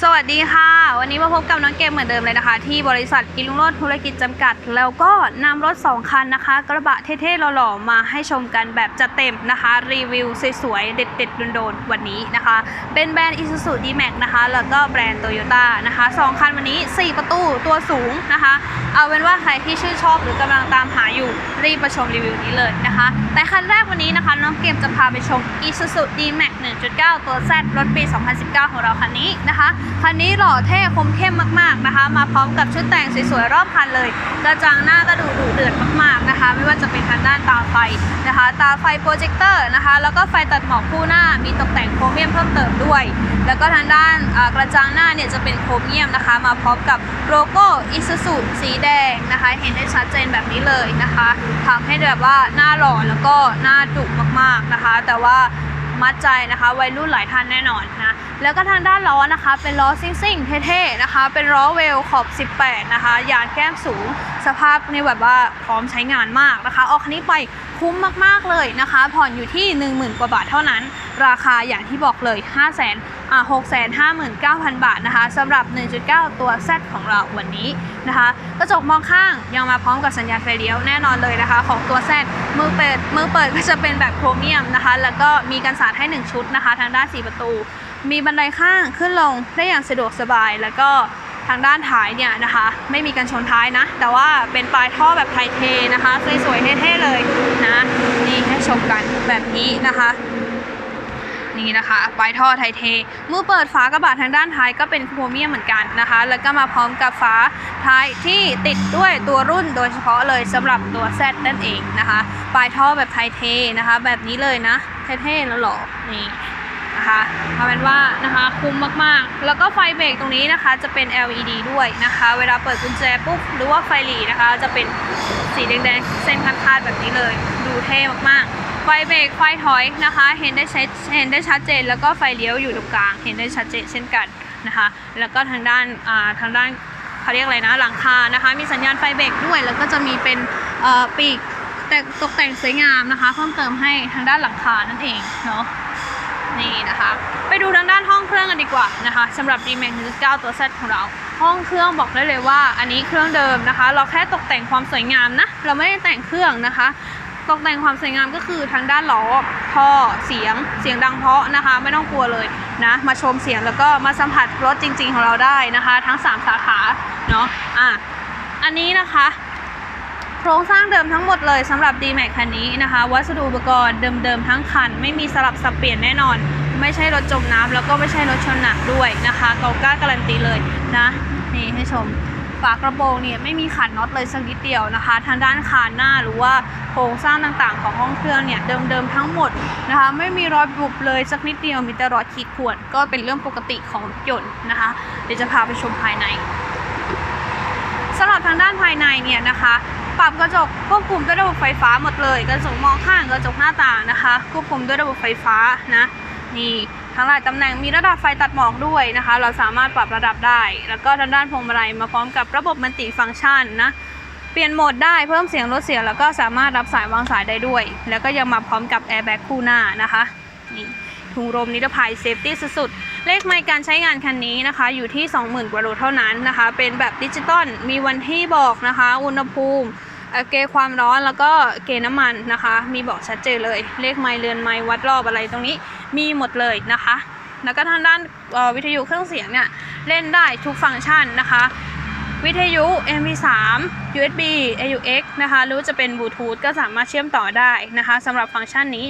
สวัสดีค่ะ วันนี้มาพบกับน้องเกมเหมือนเดิมเลยนะคะ ที่บริษัทกินลุงโรดธุรกิจจำกัด แล้วก็นำรถ 2 คันนะคะ กระบะเท่ๆหล่อๆมาให้ชมกันแบบจัดเต็มนะคะ รีวิวสวยๆ เด็ดๆโดนๆวันนี้นะคะ เป็นแบรนด์ Isuzu D-Max นะคะ แล้วก็แบรนด์ Toyota นะคะสองคันวันนี้ 4 ประตูตัวสูงนะคะ เอาเป็นว่าใครที่ชื่นชอบหรือกำลังตามหา รีบมาชมรีวิวนี้เลยนะคะ แต่คันแรกวันนี้นะคะ น้องเกมจะพาไปชม Isuzu D-Max 1.9 ตัว Z รถปี 2019 ของเราคันนี้นะคะ คันนี้หล่อเท่คมเข้มมากๆนะคะ มาพร้อมกับชุดแต่งสวยๆ รอบคันเลยกระจังหน้าก็ดูดุเดือดมากๆนะคะ ไม่ว่าจะเป็นทางด้านตาไฟนะคะ ตาไฟโปรเจคเตอร์นะคะ แล้วก็ไฟตัดหมอกคู่หน้ามีตกแต่งโครเมียมเพิ่มเติมด้วย แล้วก็ทางด้านกระจังหน้าเนี่ยจะเป็นโครเมียมนะคะ มาพร้อมกับโลโก้อิซูซุสีแดงนะคะ เห็นได้ชัดเจนแบบนี้เลยนะคะทำให้แบบว่าหน้าหล่อแล้วก็หน้าดุมากๆนะคะ แต่ว่ามัดใจนะคะ วัยรุ่นหลายท่านแน่นอนนะแล้วก็ทางด้านล้อนะคะ เป็นล้อซิ่งๆเท่ๆนะคะ เป็นล้อเวลขอบ 18 นะคะยางแก้มสูง สภาพในแบบว่าพร้อมใช้งานมากนะคะ ออกคันนี้ไปคุ้มมากๆเลยนะคะ ผ่อนอยู่ที่ 10,000 กว่าบาทเท่านั้น ราคาอย่างที่บอกเลย 5 0 0 0 0 0 659,000 บาทนะคะสำหรับ 1.9 ตัว Z ของเราวันนี้นะคะกระจกมองข้างยังมาพร้อมกับสัญญาณไฟเลี้ยวแน่นอนเลยนะคะ ของตัว Z มือเปิดมือเปิดก็จะเป็นแบบโครเมียมนะคะ แล้วก็มีกันสาดให้ 1 ชุดนะคะ ทางด้าน 4 ประตู มีบันไดข้างขึ้นลงได้อย่างสะดวกสบายแล้วก็ทางด้านท้ายเนี่ยนะคะ ไม่มีกันชนท้ายนะ แต่ว่าเป็นปลายท่อแบบไทเทนะคะ สวยๆเท่ๆเลยนะ นี่ให้ชมกันแบบนี้นะคะ นี่นะคะปลายท่อไทเทมือเปิดฝากระบะทางด้านท้ายก็เป็นโครเมียมเหมือนกันนะคะ แล้วก็มาพร้อมกับฝาท้ายที่ติดด้วยตัวรุ่นโดยเฉพาะเลยสำหรับตัว Z นั่นเองนะคะปลายท่อแบบไทเทนะคะ แบบนี้เลยนะเท่ๆแล้วหล่อนี่นะคะเอาเป็นว่านะคะคุ้มมากๆ แล้วก็ไฟเบรกตรงนี้นะคะจะเป็น LED ด้วยนะคะ เวลาเปิดกุญแจปุ๊บหรือว่าไฟหลีนะคะ จะเป็นสีแดงๆ เส้นคาดๆแบบนี้เลย ดูเท่มากๆ ไฟเบรกไฟถอยนะคะ เห็นได้ชัดเห็นได้ชัดเจน แล้วก็ไฟเลี้ยวอยู่ตรงกลาง เห็นได้ชัดเจนเช่นกันนะคะ แล้วก็ทางด้านอ่าทางด้านเขาเรียกอะไรนะหลังคานะคะ มีสัญญาณไฟเบรกด้วย แล้วก็จะมีเป็นเอ่อปีกแต่ตกแต่งสวยงามนะคะ เพิ่มเติมให้ทางด้านหลังคานั่นเองเนาะนี่นะคะ ไปดูทางด้านห้องเครื่องกันดีกว่านะคะสำหรับ D-Max 1.9 ตัว Z ของเรา ห้องเครื่องบอกได้เลยว่า อันนี้เครื่องเดิมนะคะ เราแค่ตกแต่งความสวยงามนะ เราไม่ได้แต่งเครื่องนะคะ ตกแต่งความสวยงามก็คือทางด้านล้อท่อเสียงเสียงดังเพาะนะคะ ไม่ต้องกลัวเลยนะมาชมเสียงแล้วก็มาสัมผัสรถจริง ๆ ของเราได้นะคะ ทั้ง 3 สาขาเนาะอะอันนี้นะคะโครงสร้างเดิมทั้งหมดเลยสำหรับ D-Max คันนี้นะคะ วัสดุอุปกรณ์เดิมๆทั้งคัน ไม่มีสลับสับเปลี่ยนแน่นอน ไม่ใช่รถจมน้ำแล้วก็ไม่ใช่รถชนหนักด้วยนะคะเกากล้าการันตีเลยนะ นี่ให้ชม ฝากระโปรงเนี่ยไม่มีขันน็อตเลยสักนิดเดียวนะคะ ทางด้านคานหน้าหรือว่าโครงสร้างต่างๆ ของห้องเครื่องเนี่ยเดิมๆทั้งหมดนะคะ ไม่มีรอยบุบเลยสักนิดเดียวมีแต่รอยขีดข่วนก็เป็นเรื่องปกติของรถยนต์นะคะ เดี๋ยวจะพาไปชมภายในสำหรับทางด้านภายในเนี่ยนะคะปรับกระจกควบคุมด้วยระบบไฟฟ้าหมดเลย กระจกมองข้างกระจกหน้าต่างนะคะ ควบคุมด้วยระบบไฟฟ้านะนี่ ทั้งหลายตำแหน่งมีระดับไฟตัดหมอกด้วยนะคะ เราสามารถปรับระดับได้ แล้วก็ทางด้านพวงมาลัยมาพร้อมกับระบบมัลติฟังก์ชันนะ เปลี่ยนโหมดได้เพิ่มเสียงลดเสียงแล้วก็สามารถรับสายวางสายได้ด้วย แล้วก็ยังมาพร้อมกับแอร์แบ็กคู่หน้านะคะนี่ถุงลมนิรภัยเซฟตี้สุดๆ เลขไมล์การใช้งานคันนี้นะคะ อยู่ที่ 20,000 กว่าโลเท่านั้นนะคะ เป็นแบบดิจิตอลมีวันที่บอกนะคะ อุณหภูมิ เกณฑ์ความร้อนแล้วก็เกณฑ์น้ำมันนะคะ มีบอกชัดเจนเลย เลขไมล์เรือนไมล์วัดรอบอะไรตรงนี้มีหมดเลยนะคะ แล้วก็ทางด้านวิทยุเครื่องเสียงเนี่ยเล่นได้ทุกฟังก์ชันนะคะ วิทยุ MP3 USB AUX นะคะหรือจะเป็นบลูทูธก็สามารถเชื่อมต่อได้นะคะสำหรับฟังก์ชันนี้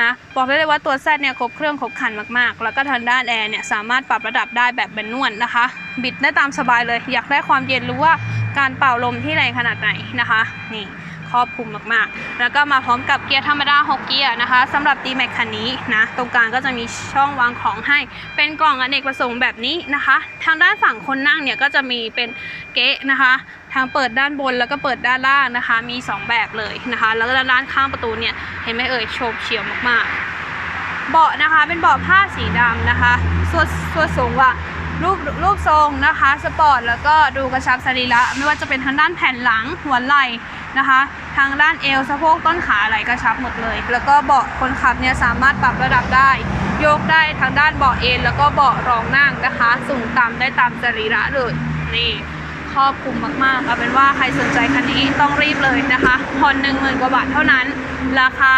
นะบอกได้เลยว่าตัว Z เนี่ยครบเครื่องครบครันมากๆ แล้วก็ทางด้านแอร์เนี่ยสามารถปรับระดับได้แบบแบนนวลนะคะ บิดได้ตามสบายเลย อยากได้ความเย็นรู้ว่า การเป่าลมที่แรงขนาดไหนนะคะ นี่ครอบคลุมมากๆ แล้วก็มาพร้อมกับเกียร์ธรรมดา 6 เกียร์นะคะสำหรับ D-Max คันนี้นะ ตรงกลางก็จะมีช่องวางของให้ เป็นกล่องอเนกประสงค์แบบนี้นะคะ ทางด้านฝั่งคนนั่งเนี่ยก็จะมีเป็นเก๊ะนะคะ ทางเปิดด้านบนแล้วก็เปิดด้านล่างนะคะ มี 2 แบบเลยนะคะ แล้วก็ด้านข้างประตูเนี่ย เห็นไหมเอ่ยโฉบเฉี่ยวมากๆ เบาะนะคะเป็นเบาะผ้าสีดำนะคะส่วนส่วนสูงว่า รูปรูปทรงนะคะสปอร์ตแล้วก็ดูกระชับสรีระไม่ว่าจะเป็นทางด้านแผ่นหลังหัวไหล่นะคะ ทางด้านเอวสะโพกต้นขาไหล่กระชับหมดเลย แล้วก็เบาะคนขับเนี่ยสามารถปรับระดับได้ โยกได้ทางด้านเบาะเอนแล้วก็เบาะรองนั่งนะคะ สูงต่ำได้ตามสรีระเลยนี่ครอบคลุมมากๆเอาเป็นว่าใครสนใจคันนี้ต้องรีบเลยนะคะผ่อนหนึ่งหมื่นกว่าบาทเท่านั้น ราคา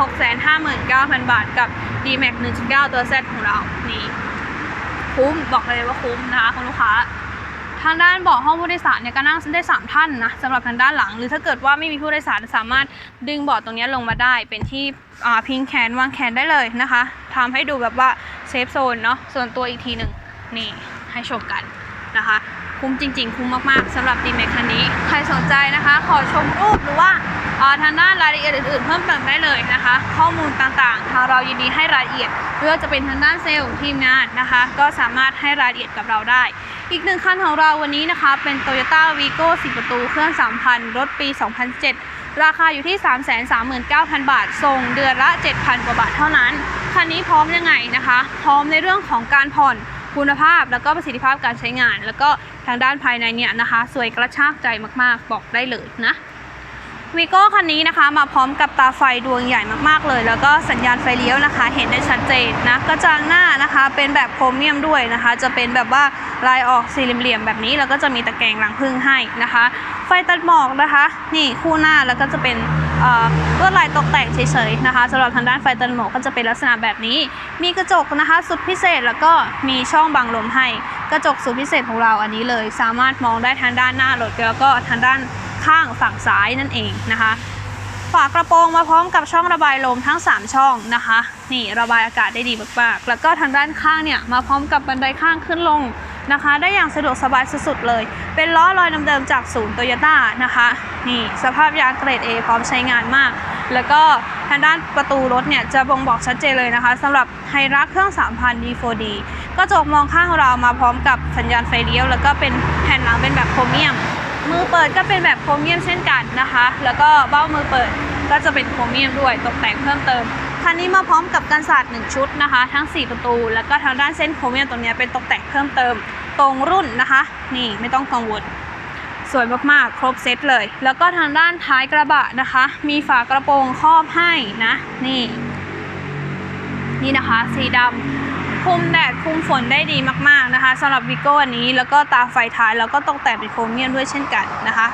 หกแสนห้าหมื่นเก้าพันบาทกับ D-Max 1.9 ตัว Z ของเรานี่ คุ้มบอกเลยว่าคุ้มนะคะคุณลูกค้าทางด้านเบาะห้องผู้โดยสารเนี่ยก็นั่งได้ 3 ท่านนะสำหรับทางด้านหลัง หรือถ้าเกิดว่าไม่มีผู้โดยสารสามารถดึงเบาะตรงนี้ลงมาได้ เป็นที่พิงแขนวางแขนได้เลยนะคะทำให้ดูแบบว่าเซฟโซนเนาะส่วนตัวอีกทีหนึ่งนี่ให้ชมกันนะคะ คุ้มจริง ๆ คุ้มมากๆสำหรับดีเมคคันนี้ ใครสนใจนะคะ ขอชมรูปหรือว่า ทางด้านรายละเอียดอื่นๆ เพิ่มเติมได้เลยนะคะ ข้อมูลต่างๆ ทางเรายินดีให้รายละเอียดไม่ว่าจะเป็นทางด้านเซลล์ทีมงานนะคะ ก็สามารถให้รายละเอียดกับเราได้ อีกหนึ่งคันของเราวันนี้นะคะ เป็น Toyota Vigo 4ประตูเครื่อง 3,000 รถปี 2007 ราคาอยู่ที่ 339,000 บาท ส่งเดือนละ 7,000 กว่าบาทเท่านั้น คันนี้พร้อมยังไงนะคะ พร้อมในเรื่องของการผ่อนคุณภาพแล้วก็ประสิทธิภาพการใช้งาน แล้วก็ทางด้านภายในเนี่ยนะคะ สวยกระชากใจมากๆ บอกได้เลยนะ วีโก้คันนี้นะคะมาพร้อมกับตาไฟดวงใหญ่มากๆเลย แล้วก็สัญญาณไฟเลี้ยวนะคะ เห็นได้ชัดเจนนะกระจังหน้านะคะเป็นแบบโครเมียมด้วยนะคะ จะเป็นแบบว่าลายออกสี่เหลี่ยมแบบนี้ แล้วก็จะมีตะแกรงหลังพึ่งให้นะคะ ไฟตัดหมอกนะคะ นี่คู่หน้าแล้วก็จะเป็นลวดลายตกแต่งเฉยๆนะคะสำหรับทางด้านไฟตัดหมอกก็จะเป็นลักษณะแบบนี้ มีกระจกนะคะ สุดพิเศษแล้วก็มีช่องบังลมให้ กระจกสุดพิเศษของเราอันนี้เลย สามารถมองได้ทางด้านหน้ารถแล้วก็ทางด้าน ข้างฝั่งซ้ายนั่นเองนะคะ ฝากระโปรงมาพร้อมกับช่องระบายลมทั้ง 3 ช่องนะคะ นี่ระบายอากาศได้ดีมากๆ แล้วก็ทางด้านข้างเนี่ยมาพร้อมกับบันไดข้างขึ้นลงนะคะ ได้อย่างสะดวกสบายสุดๆเลย เป็นล้อลอยเดิมๆจากศูนย์โตโยต้านะคะ นี่สภาพยางเกรด A พร้อมใช้งานมาก แล้วก็ทางด้านประตูรถเนี่ยจะบ่งบอกชัดเจนเลยนะคะสำหรับไฮรักเครื่อง 3,000 D4D ก็จกมองข้างเรามาพร้อมกับสัญญาณไฟเลี้ยว แล้วก็เป็นแผ่นหลังเป็นแบบโครเมียม มือเปิดก็เป็นแบบโครเมียมเช่นกันนะคะ แล้วก็เบ้ามือเปิดก็จะเป็นโครเมียมด้วยตกแต่งเพิ่มเติมคันนี้มาพร้อมกับกันศาสตร์1ชุดนะคะ ทั้ง 4 ประตู แล้วก็ทางด้านเส้นโครเมียมตรงนี้เป็นตกแต่งเพิ่มเติมตรงรุ่นนะคะ นี่ไม่ต้องกังวลสวยมากๆ ครบเซตเลย แล้วก็ทางด้านท้ายกระบะนะคะ มีฝากระโปรงครอบให้นะ นี่ นี่นะคะ สีดำ คุมแดดคุมฝนได้ดีมากๆนะคะสำหรับวิโก้อันนี้แล้วก็ตาไฟท้ายแล้วก็ตกแต่งเป็นโครเมียมด้วยเช่นกันนะคะ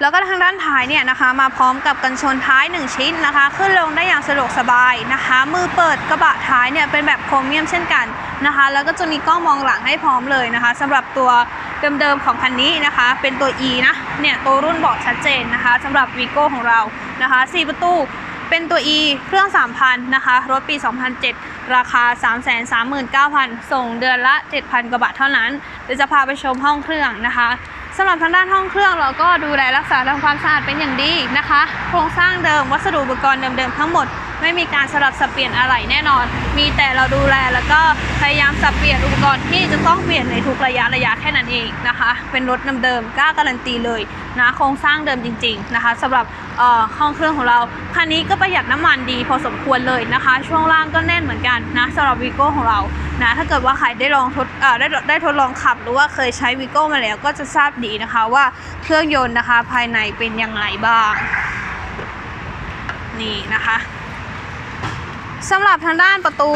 แล้วก็ทางด้านท้ายเนี่ยนะคะ มาพร้อมกับกันชนท้าย 1 ชิ้นนะคะ ขึ้นลงได้อย่างสะดวกสบายนะคะ มือเปิดกระบะท้ายเนี่ยเป็นแบบโครเมียมเช่นกันนะคะ แล้วก็จะมีกล้องมองหลังให้พร้อมเลยนะคะสำหรับตัวเดิมๆของคันนี้นะคะ เป็นตัว E นะเนี่ยตัวรุ่นบอกชัดเจนนะคะสำหรับวีโก้ของเรานะคะ 4 ประตู เป็นตัว E เครื่อง 3,000 นะคะ รถปี 2007 ราคา 339,000 ส่งเดือนละ 7,000 กว่าบาทเท่านั้นเดี๋ยวจะพาไปชมห้องเครื่องนะคะสำหรับทางด้านห้องเครื่องเราก็ดูแลรักษาทำความสะอาดเป็นอย่างดีนะคะ โครงสร้างเดิมวัสดุอุปกรณ์เดิมๆทั้งหมด ไม่มีการสลับสับเปลี่ยนอะไรแน่นอน มีแต่เราดูแลแล้วก็พยายามสับเปลี่ยนอุปกรณ์ที่จะต้องเปลี่ยนในทุกระยะระยะแค่นั้นเองนะคะ เป็นรถเดิมๆกล้าการันตีเลยนะโครงสร้างเดิมจริง ๆ นะคะสำหรับเอ่อห้องเครื่องของเราคันนี้ก็ประหยัดน้ำมันดีพอสมควรเลยนะคะ ช่วงล่างก็แน่นเหมือนกันนะสำหรับวีโก้ของเรานะถ้าเกิดว่าใครได้ลองทดเอ่อได้ได้ทดลองขับ หรือว่าเคยใช้วีโก้มาแล้วก็จะทราบดีนะคะว่าเครื่องยนต์นะคะภายในเป็นยังไงบ้าง นี่นะคะ สำหรับทางด้านประตู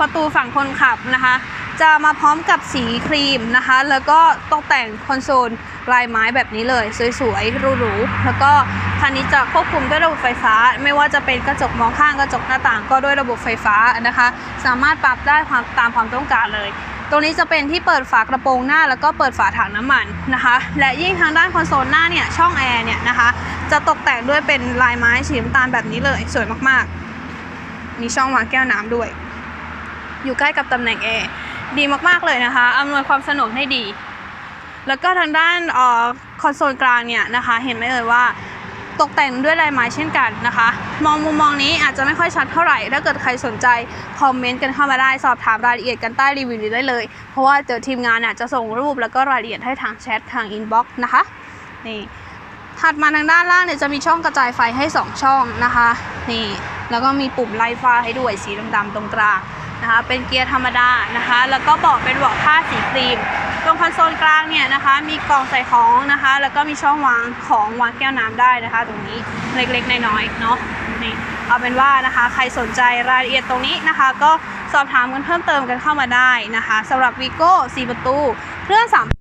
ประตูฝั่งคนขับนะคะ จะมาพร้อมกับสีครีมนะคะ แล้วก็ตกแต่งคอนโซลลายไม้แบบนี้เลย สวยๆหรูๆแล้วก็คันนี้จะควบคุมด้วยระบบไฟฟ้า ไม่ว่าจะเป็นกระจกมองข้างกระจกหน้าต่างก็ด้วยระบบไฟฟ้านะคะ สามารถปรับได้ความตามความต้องการเลย ตรงนี้จะเป็นที่เปิดฝากระโปรงหน้า แล้วก็เปิดฝาถังน้ำมันนะคะ และยิ่งทางด้านคอนโซลหน้าเนี่ยช่องแอร์เนี่ยนะคะ จะตกแต่งด้วยเป็นลายไม้สีน้ำตาลแบบนี้เลย สวยมากๆ มีช่องวางแก้วน้ำด้วย อยู่ใกล้กับตำแหน่งแอร์ดีมากๆเลยนะคะอำนวยความสะดวกให้ดี แล้วก็ทางด้านออคอนโซลกลางเนี่ยนะคะ เห็นไหมเอ่ยว่าตกแต่งด้วยลายไม้เช่นกันนะคะ มองมุมมองนี้อาจจะไม่ค่อยชัดเท่าไหร่ ถ้าเกิดใครสนใจคอมเมนต์กันเข้ามาได้สอบถามรายละเอียดกันใต้รีวิวนี้ได้เลย เพราะว่าเดี๋ยวทีมงานน่ะจะส่งรูปแล้วก็รายละเอียดให้ทางแชททางอินบ็อกซ์นะคะนี่ถัดมาทางด้านล่างเนี่ยจะมีช่องกระจายไฟให้ 2 ช่องนะคะนี่ แล้วก็มีปุ่มไล่ฟ้าให้ด้วยสีดำๆตรงกลางนะคะ เป็นเกียร์ธรรมดานะคะ แล้วก็เบาะเป็นเบาะผ้าสีครีม ตรงคอนโซลกลางเนี่ยนะคะ มีกล่องใส่ของนะคะ แล้วก็มีช่องวางของวางแก้วน้ำได้นะคะ ตรงนี้เล็กๆน้อยๆเนาะนี่เอาเป็นว่านะคะ ใครสนใจรายละเอียดตรงนี้นะคะ ก็สอบถามกันเพิ่มเติมกันเข้ามาได้นะคะสำหรับวีโก้4ประตูเครื่อง3